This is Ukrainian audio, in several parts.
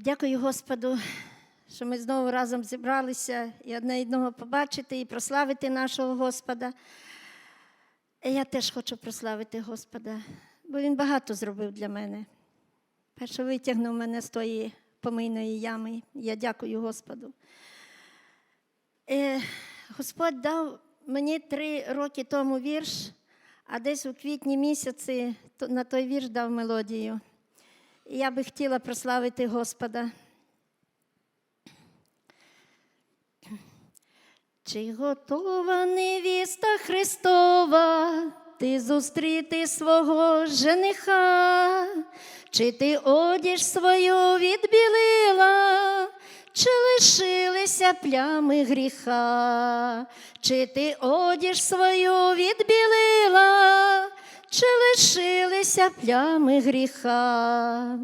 Дякую Господу, що ми знову разом зібралися і одне одного побачити і прославити нашого Господа. Я теж хочу прославити Господа, бо Він багато зробив для мене. Перше витягнув мене з тої помийної ями. Я дякую Господу. Е, Господь дав мені три роки тому вірш, а десь у квітні місяці на той вірш дав мелодію. Я би хотіла прославити Господа. Чи готова невіста Христова, ти зустріти свого жениха, чи ти одіж свою відбілила, чи лишилися плями гріха, чи ти одіж свою відбілила, чи лишилися плями гріха.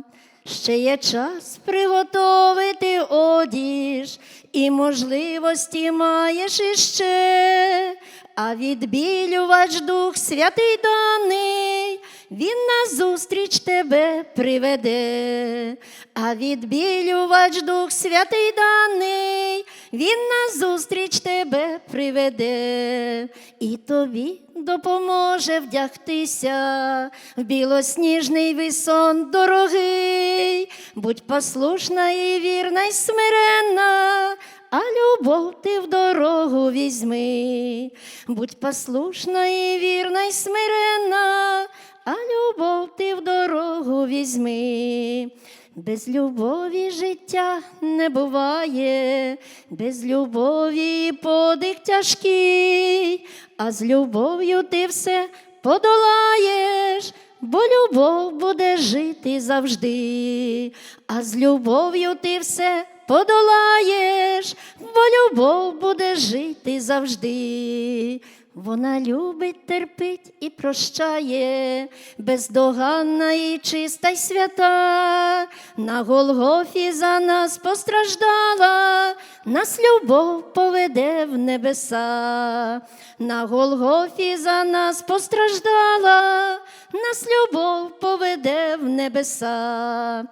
Ще є час приготовити одіж, і можливості маєш іще, а відбілювач Дух Святий даний, Він назустріч тебе приведе, а відбілювач Дух Святий даний, Він назустріч тебе приведе, і тобі допоможе вдягтися в білосніжний висон дорогий, будь послушна і вірна, й смиренна, а любов ти в дорогу візьми, будь послушна і вірна, й смиренна, а любов ти в дорогу візьми. Без любові життя не буває, без любові подих тяжкий, а з любов'ю ти все подолаєш, бо любов буде жити завжди, а з любов'ю ти все подолаєш, бо любов буде жити завжди. Вона любить, терпить і прощає, бездоганна і чиста й свята, на Голгофі за нас постраждала, нас любов поведе в небеса, на Голгофі за нас постраждала, нас любов поведе в небеса.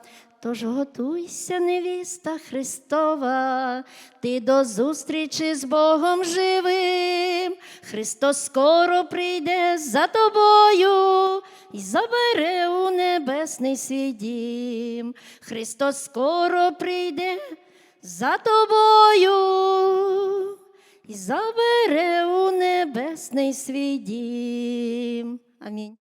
Тож готуйся, невіста Христова, ти до зустрічі з Богом живим. Христос скоро прийде за тобою і забере у небесний свій дім. Христос скоро прийде за тобою і забере у небесний свій дім. Амінь.